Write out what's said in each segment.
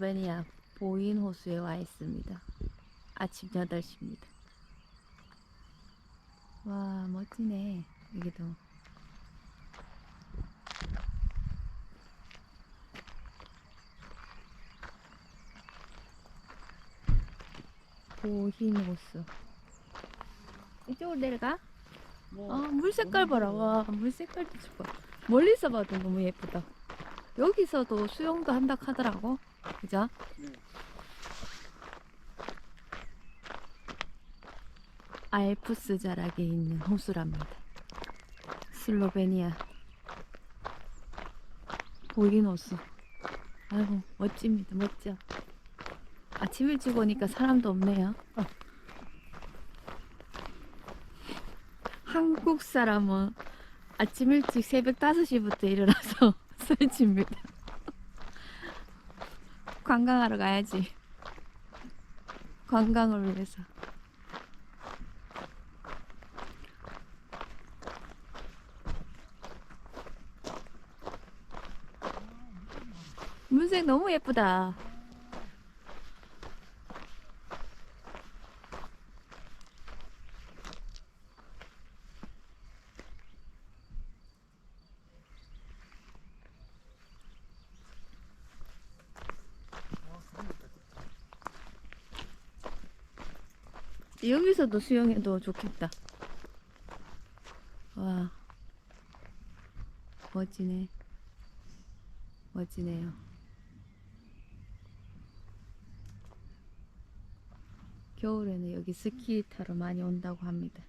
슬로베니아 보인 호수에 와 있습니다. 아침 8시입니다. 와, 멋지네. 여기도. 보인 호수. 이쪽으로 내려가? 아, 물 색깔 봐라. 와, 물 색깔도 좋아. 멀리서 봐도 너무 예쁘다. 여기서도 수영도 한다 하더라고. 그죠? 네. 알프스 자락에 있는 호수랍니다. 슬로베니아 보이는 호수. 아이고 멋집니다. 멋져. 아침 일찍 오니까 사람도 없네요. 어. 한국 사람은 아침 일찍 새벽 5시부터 일어나서 설치입니다. 관광하러 가야지. 관광을 위해서. 물색 너무 예쁘다. 여기서도 수영해도 좋겠다. 와, 멋지네. 멋지네요. 겨울에는 여기 스키 타러 많이 온다고 합니다.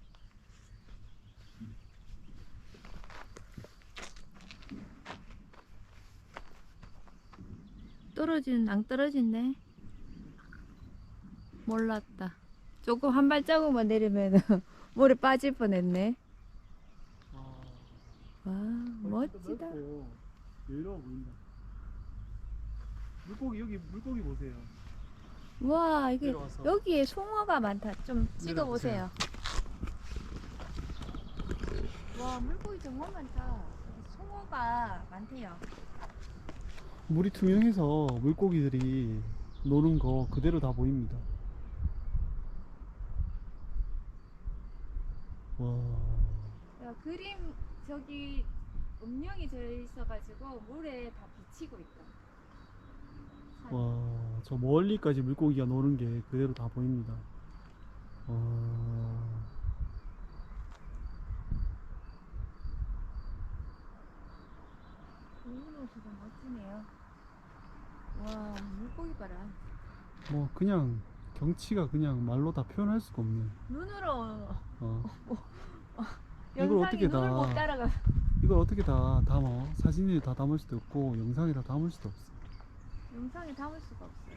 떨어지는 낭 떨어진네. 몰랐다. 조금 한 발자국만 내리면 물에 빠질 뻔했네. 와 멋지다. 여유로워 보인다. 물고기 여기 물고기 보세요. 와 이게 내려와서. 여기에 송어가 많다. 좀 찍어 보세요. 와 물고기 정말 많다. 송어가 많대요. 물이 투명해서 물고기들이 노는 거 그대로 다 보입니다. 야, 그림 저기 음영이 져 있어가지고 물에 다 비치고 있다. 산. 와, 저 멀리까지 물고기가 노는 게 그대로 다 보입니다. 와, 보이노수가 멋지네요. 와 물고기 봐라. 뭐 그냥 경치가 그냥 말로 다 표현할 수가 없네. 눈으로 어, 이걸 영상이 어떻게 눈을 다- 못 따라가. 이걸 어떻게 다 담아? 사진에 다 담을 수도 없고 영상에 다 담을 수도 없어. 영상에 담을 수가 없어요.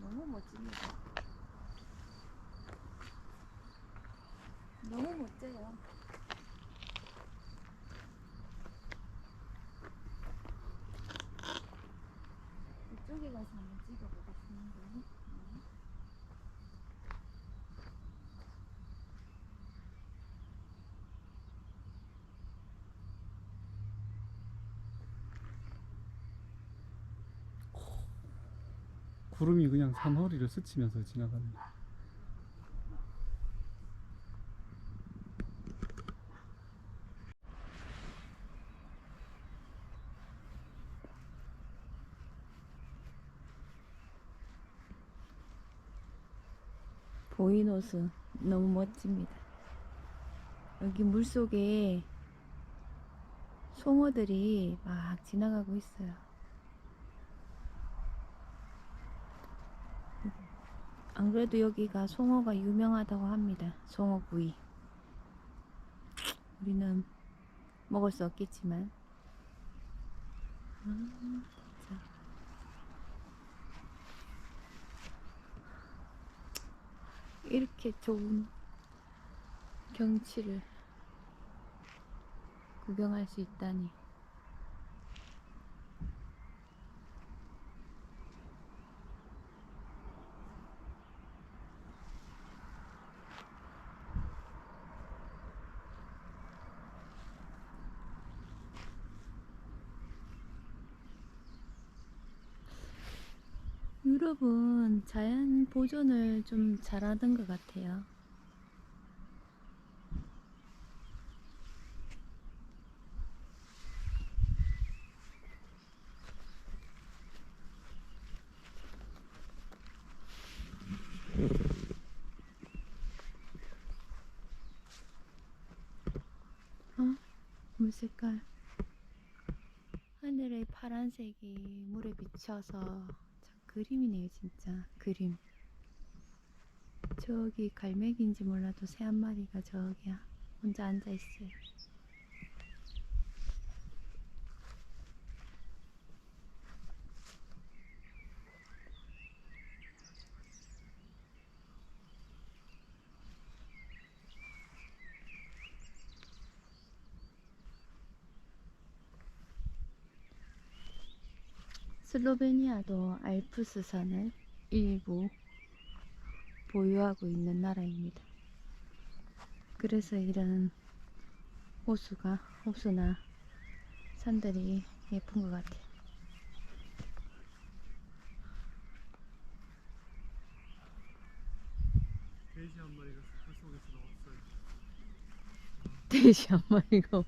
너무 멋집니다. 너무 멋져요. 이쪽에 가서 한번 찍어보겠습니다. 네. 구름이 그냥 산허리를 스치면서 지나가네. 보인 호수 너무 멋집니다. 여기 물 속에 송어들이 막 지나가고 있어요. 안 그래도 여기가 송어가 유명하다고 합니다. 송어 구이. 우리는 먹을 수 없겠지만. 음. 이렇게 좋은 경치를 구경할 수 있다니. 유럽은 자연 보존을 좀 잘하는 것 같아요. 어? 물 색깔. 하늘의 파란색이 물에 비쳐서 참 그림이네요, 진짜. 그림. 저기 갈매기인지 몰라도 새 한 마리가 저기야. 혼자 앉아 있어요. 슬로베니아도 알프스산을 일부 보유하고 있는 나라입니다. 그래서 이런 호수가 호수나 산들이 예쁜 것 같아요. 돼지 한 마리가 숲 속에서 나왔어요. 돼지 한 마리가 어?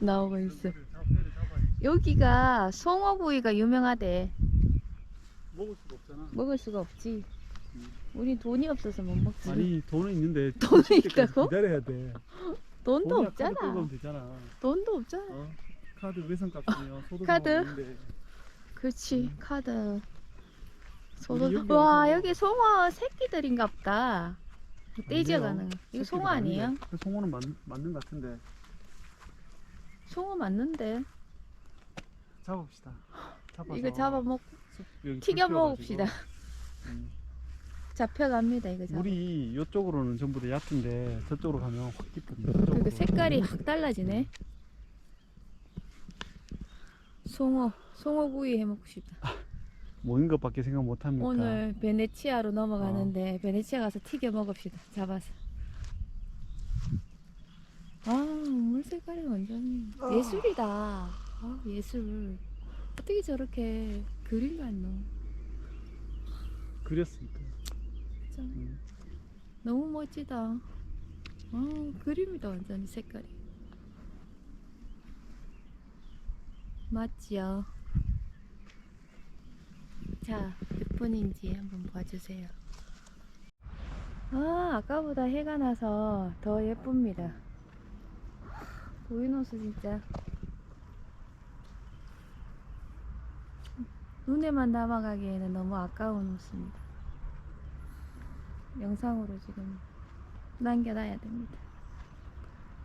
나오고 있어. 잡아야 여기가 송어구이가 유명하대. 먹을 수가 없잖아. 먹을 수가 없지. 음. 우리 돈이 없어서 못 먹지. 아니 돈은 있는데 때까지 있다고? 기다려야 돼. 돈도 돈이야, 카드 끌고 없잖아. 오면 되잖아. 돈도 없잖아. 어? 카드 외상 값이면 소득 카드? 그렇지 음. 카드 소도 여기 와 여기 송어 새끼들인가 보다 떼지어가는 거 이거 송어 아니에요? 그 송어는 맞, 맞는 것 같은데 송어 맞는데 잡읍시다. 잡아서 이거 잡아먹 여기 튀겨 불 먹읍시다. 음. 잡혀갑니다 이거 잡아 물이 이쪽으로는 전부 다 얕은데 저쪽으로 가면 확 깊거든요. 그리고 저쪽으로. 색깔이 확 달라지네 송어 송어구이 해먹고 싶다 모인 것밖에 생각 못 합니까? 오늘 베네치아로 넘어가는데 베네치아 가서 튀겨 먹읍시다 잡아서 아 물 색깔이 완전 예술이다 아 예술. 어떻게 저렇게 그림 같노 그렸으니까. 진짜. 음. 너무 멋지다. 아 그림이다 완전히 색깔이. 맞지요? 자 몇 분인지 한번 봐주세요. 아 아까보다 해가 나서 더 예쁩니다. 보이노스 진짜 눈에만 담아가기에는 너무 아까운 호수입니다 영상으로 지금 남겨놔야 됩니다.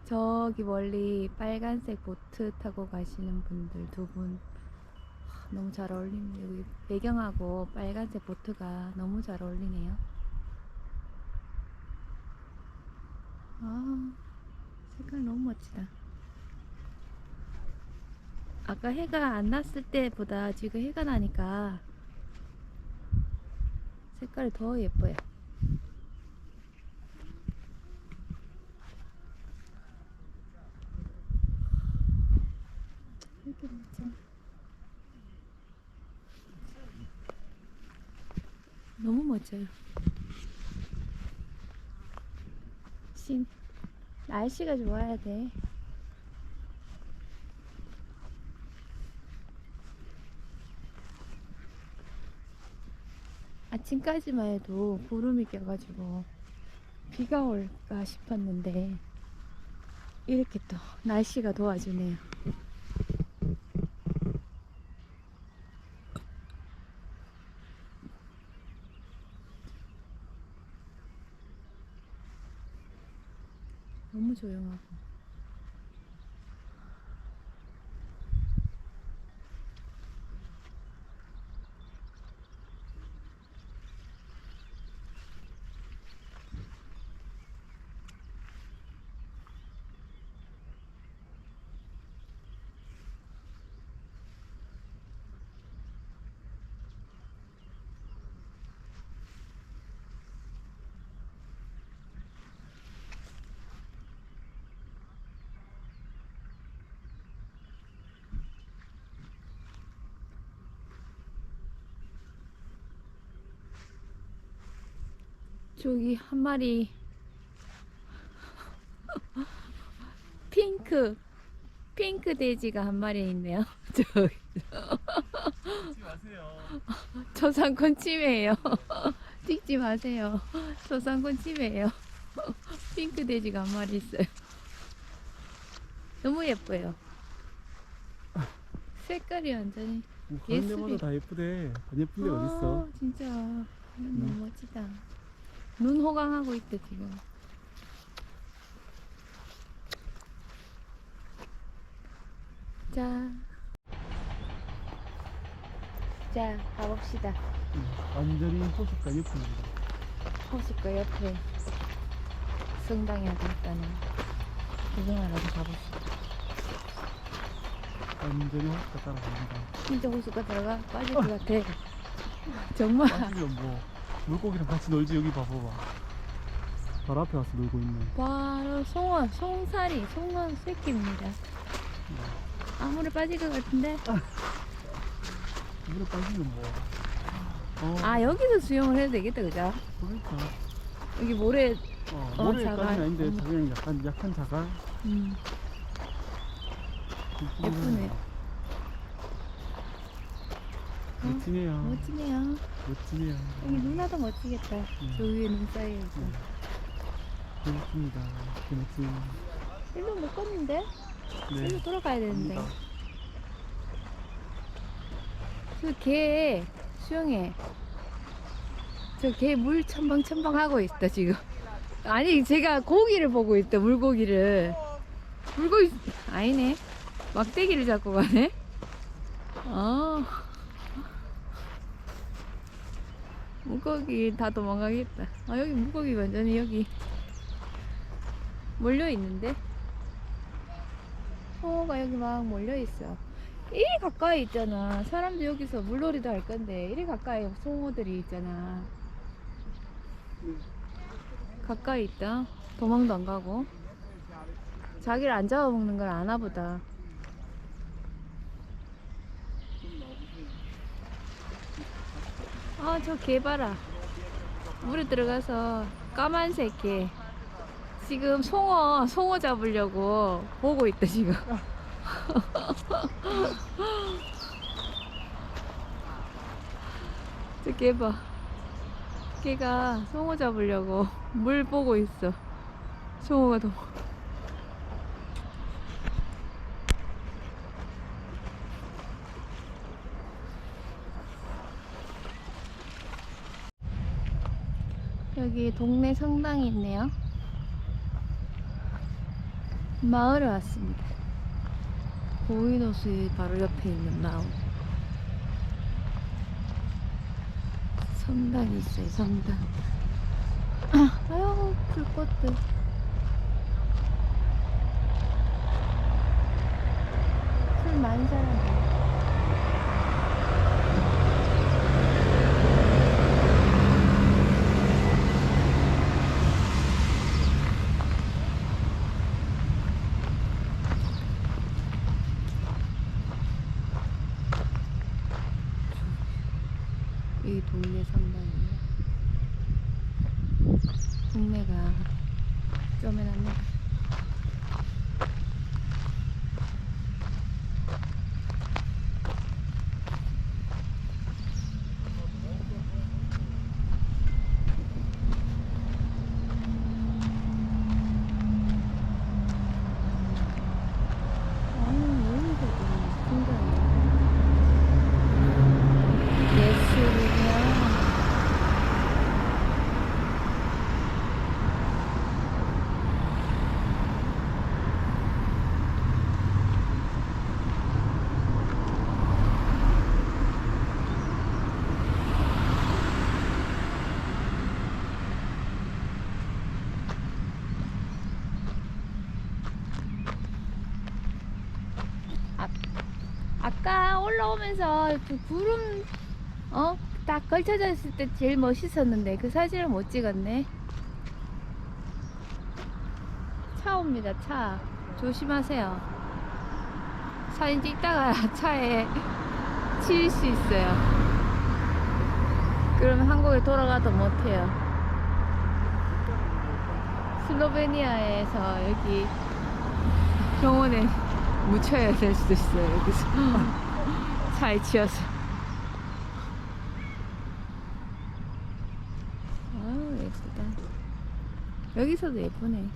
저기 멀리 빨간색 보트 타고 가시는 분들 두 분 너무 잘 어울립니다. 여기 배경하고 빨간색 보트가 너무 잘 어울리네요. 아 색깔 너무 멋지다. 아까 해가 안 났을 때보다 지금 해가 나니까 색깔이 더 예뻐요. 너무 멋져요. 신 날씨가 좋아야 돼. 아침까지만 해도 구름이 껴가지고 비가 올까 싶었는데 이렇게 또 날씨가 도와주네요. 저기 한 마리 핑크 핑크 돼지가 한 마리 있네요. 마세요. 저상권 침해예요. 찍지 마세요. 저상권 침해예요. 핑크 돼지가 한 마리 있어요. 너무 예뻐요. 색깔이 완전히 뭐 그런 예술이. 데마다 다 예쁘대. 안 예쁜 데가 어딨어? 아, 진짜 너무 멋지다. 눈 호강하고 있대 지금. 자, 자 가봅시다. 응, 완전히 호숫가 옆입니다. 호숫가 옆에 성당이 어디 있다는 구경하러 좀 가봅시다. 완전히 호숫가 따라갑니다. 진짜 호숫가 들어가 빠질 것 같아. 정말. 빠지면 뭐 물고기랑 같이 놀지 여기 봐봐봐. 바로 앞에 와서 놀고 있네. 바로 송어, 송사리, 송어 새끼입니다. 아무리 빠질 것 같은데. 물에 빠지면 뭐. 어, 아 여기서 수영을 해도 되겠다, 그죠? 그러니까. 여기 모래. 어, 어, 모래까지는 자갈. 아닌데 음. 그냥 약간 약한 자갈. 음, 예쁘네. 어? 멋지네요. 멋지네요. 멋지네요. 여기 누나도 멋지겠다. 음. 저 위에 눈 쌓여있고. 음. 멋집니다. 멋지. 일로 못 걷는데? 네. 일로 돌아가야 되는데. 갑니다. 저개 수영해. 저 개 물 첨벙첨벙 하고 있다 지금. 아니 제가 고기를 보고 있다 물고기를. 물고기 아니네. 막대기를 잡고 가네. 아. 물고기 다 도망가겠다. 아 여기 물고기 완전히 여기 몰려 있는데. 송어가 여기 막 몰려 있어. 이리 가까이 있잖아. 사람도 여기서 물놀이도 할 건데 이리 가까이 송어들이 있잖아. 가까이 있다. 도망도 안 가고. 자기를 안 잡아먹는 걸 아나 보다. 아, 저 개 봐라. 물에 들어가서 까만색 개. 지금 송어, 송어 잡으려고 보고 있다, 지금. 저개 봐. 개가 송어 잡으려고 물 보고 있어. 송어가 더. 여기 동네 성당이 있네요. 마을에 왔습니다. 고인호수 바로 옆에 있는 마을. 성당이 있어요, 성당. 아유, 불꽃들. 술 많은 사람들. 이 동네 성당이에요. 동네가 쪼매납니다. 아니, 여기가 좀 신기하네. 예술이야. 아, 아까 올라오면서 그 구름 어? 딱 걸쳐져 있을 때 제일 멋있었는데 그 사진을 못 찍었네. 차 옵니다, 차. 조심하세요. 사진 찍다가 차에 치일 수 있어요. 그러면 한국에 돌아가도 못해요. 슬로베니아에서 여기 병원에 묻혀야 될 수도 있어요. 여기서 치여서. 아우 예쁘다. 여기서도 예쁘네.